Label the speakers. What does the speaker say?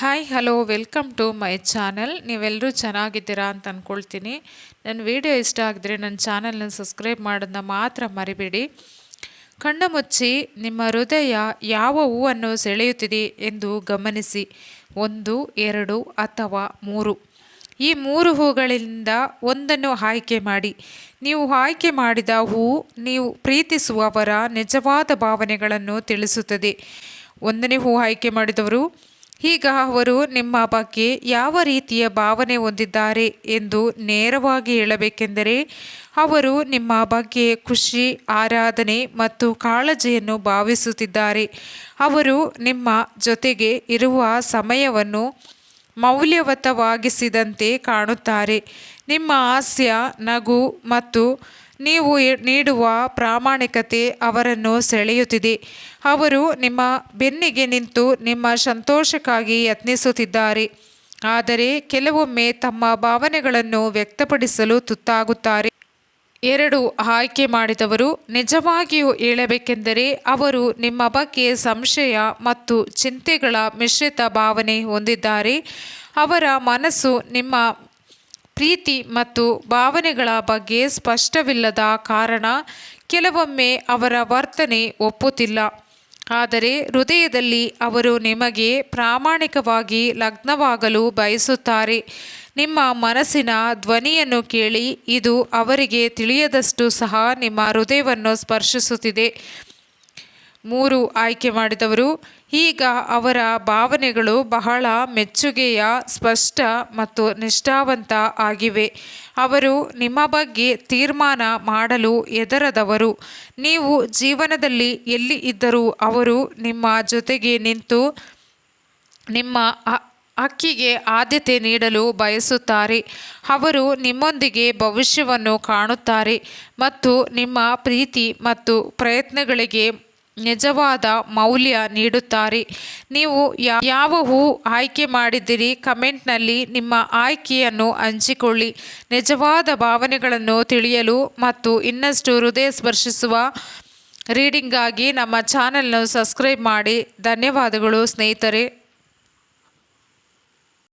Speaker 1: Hi hello welcome to my channel ನೀವೆಲ್ಲರೂ ಚೆನ್ನಾಗಿದ್ದೀರಾ ಅಂತ ಅಂದ್ಕೊಳ್ತೀನಿ ನನ್ನ ವಿಡಿಯೋ ಇಷ್ಟ ಆಗಿದ್ರೆ ನನ್ನ ಚಾನಲ್ನ ಸಬ್ಸ್ಕ್ರೈಬ್ ಮಾಡೋದನ್ನ ಮಾತ್ರ ಮರಿಬೇಡಿ. ಕಣ್ಣು ಮುಚ್ಚಿ, ನಿಮ್ಮ ಹೃದಯ ಯಾವ ಹೂವನ್ನು ಸೆಳೆಯುತ್ತಿದೆ ಎಂದು ಗಮನಿಸಿ. ಒಂದು, ಎರಡು ಅಥವಾ ಮೂರು. ಈ ಮೂರು ಹೂಗಳಿಂದ ಒಂದನ್ನು ಆಯ್ಕೆ ಮಾಡಿ. ನೀವು ಆಯ್ಕೆ ಮಾಡಿದ ಹೂ ನೀವು ಪ್ರೀತಿಸುವವರ ನಿಜವಾದ ಭಾವನೆಗಳನ್ನು ತಿಳಿಸುತ್ತದೆ. ಒಂದನೇ ಹೂ ಆಯ್ಕೆ ಮಾಡಿದವರು ಈಗ ಅವರು ನಿಮ್ಮ ಬಗ್ಗೆ ಯಾವ ರೀತಿಯ ಭಾವನೆ ಹೊಂದಿದ್ದಾರೆ ಎಂದು ನೇರವಾಗಿ ಹೇಳಬೇಕೆಂದರೆ, ಅವರು ನಿಮ್ಮ ಬಗ್ಗೆ ಖುಷಿ, ಆರಾಧನೆ ಮತ್ತು ಕಾಳಜಿಯನ್ನು ಭಾವಿಸುತ್ತಿದ್ದಾರೆ. ಅವರು ನಿಮ್ಮ ಜೊತೆಗೆ ಇರುವ ಸಮಯವನ್ನು ಮೌಲ್ಯವತವಾಗಿಸಿದಂತೆ ಕಾಣುತ್ತಾರೆ. ನಿಮ್ಮ ಹಾಸ್ಯ, ನಗು ಮತ್ತು ನೀವು ನೀಡುವ ಪ್ರಾಮಾಣಿಕತೆ ಅವರನ್ನು ಸೆಳೆಯುತ್ತಿದೆ. ಅವರು ನಿಮ್ಮ ಬೆನ್ನಿಗೆ ನಿಂತು ನಿಮ್ಮ ಸಂತೋಷಕ್ಕಾಗಿ ಯತ್ನಿಸುತ್ತಿದ್ದಾರೆ. ಆದರೆ ಕೆಲವೊಮ್ಮೆ ತಮ್ಮ ಭಾವನೆಗಳನ್ನು ವ್ಯಕ್ತಪಡಿಸಲು ತುತ್ತಾಗುತ್ತಾರೆ. ಎರಡು ಆಯ್ಕೆ ಮಾಡಿದವರು ನಿಜವಾಗಿಯೂ ಹೇಳಬೇಕೆಂದರೆ ಅವರು ನಿಮ್ಮ ಬಗ್ಗೆ ಸಂಶಯ ಮತ್ತು ಚಿಂತೆಗಳ ಮಿಶ್ರಿತ ಭಾವನೆ ಹೊಂದಿದ್ದಾರೆ. ಅವರ ಮನಸ್ಸು ನಿಮ್ಮ ಪ್ರೀತಿ ಮತ್ತು ಭಾವನೆಗಳ ಬಗ್ಗೆ ಸ್ಪಷ್ಟವಿಲ್ಲದ ಕಾರಣ ಕೆಲವೊಮ್ಮೆ ಅವರ ವರ್ತನೆ ಒಪ್ಪುತ್ತಿಲ್ಲ. ಆದರೆ ಹೃದಯದಲ್ಲಿ ಅವರು ನಿಮಗೆ ಪ್ರಾಮಾಣಿಕವಾಗಿ ಲಗ್ನವಾಗಲು ಬಯಸುತ್ತಾರೆ. ನಿಮ್ಮ ಮನಸ್ಸಿನ ಧ್ವನಿಯನ್ನು ಕೇಳಿ ಇದು ಅವರಿಗೆ ತಿಳಿಯದಷ್ಟು ಸಹ ನಿಮ್ಮ ಹೃದಯವನ್ನು ಸ್ಪರ್ಶಿಸುತ್ತಿದೆ. ಮೂರು ಆಯ್ಕೆ ಮಾಡಿದವರು. ಈಗ ಅವರ ಭಾವನೆಗಳು ಬಹಳ ಮೆಚ್ಚುಗೆಯ, ಸ್ಪಷ್ಟ ಮತ್ತು ನಿಷ್ಠಾವಂತ ಆಗಿವೆ. ಅವರು ನಿಮ್ಮ ಬಗ್ಗೆ ತೀರ್ಮಾನ ಮಾಡಲು ಎದರದವರು ನೀವು ಜೀವನದಲ್ಲಿ ಎಲ್ಲಿ ಇದ್ದರೂ ಅವರು ನಿಮ್ಮ ಜೊತೆಗೆ ನಿಂತು ನಿಮ್ಮ ಹಕ್ಕಿಗೆ ಆದ್ಯತೆ ನೀಡಲು ಬಯಸುತ್ತಾರೆ. ಅವರು ನಿಮ್ಮೊಂದಿಗೆ ಭವಿಷ್ಯವನ್ನು ಕಾಣುತ್ತಾರೆ ಮತ್ತು ನಿಮ್ಮ ಪ್ರೀತಿ ಮತ್ತು ಪ್ರಯತ್ನಗಳಿಗೆ ನಿಜವಾದ ಮೌಲ್ಯ ನೀಡುತ್ತಾರೆ. ನೀವು ಯಾವ ಹೂ ಆಯ್ಕೆ ಮಾಡಿದ್ದೀರಿ, ಕಮೆಂಟ್ನಲ್ಲಿ ನಿಮ್ಮ ಆಯ್ಕೆಯನ್ನು ಹಂಚಿಕೊಳ್ಳಿ. ನಿಜವಾದ ಭಾವನೆಗಳನ್ನು ತಿಳಿಯಲು ಮತ್ತು ಇನ್ನಷ್ಟು ಹೃದಯ ಸ್ಪರ್ಶಿಸುವ ರೀಡಿಂಗಾಗಿ ನಮ್ಮ ಚಾನಲ್ನ ಸಬ್ಸ್ಕ್ರೈಬ್ ಮಾಡಿ. ಧನ್ಯವಾದಗಳು ಸ್ನೇಹಿತರೆ.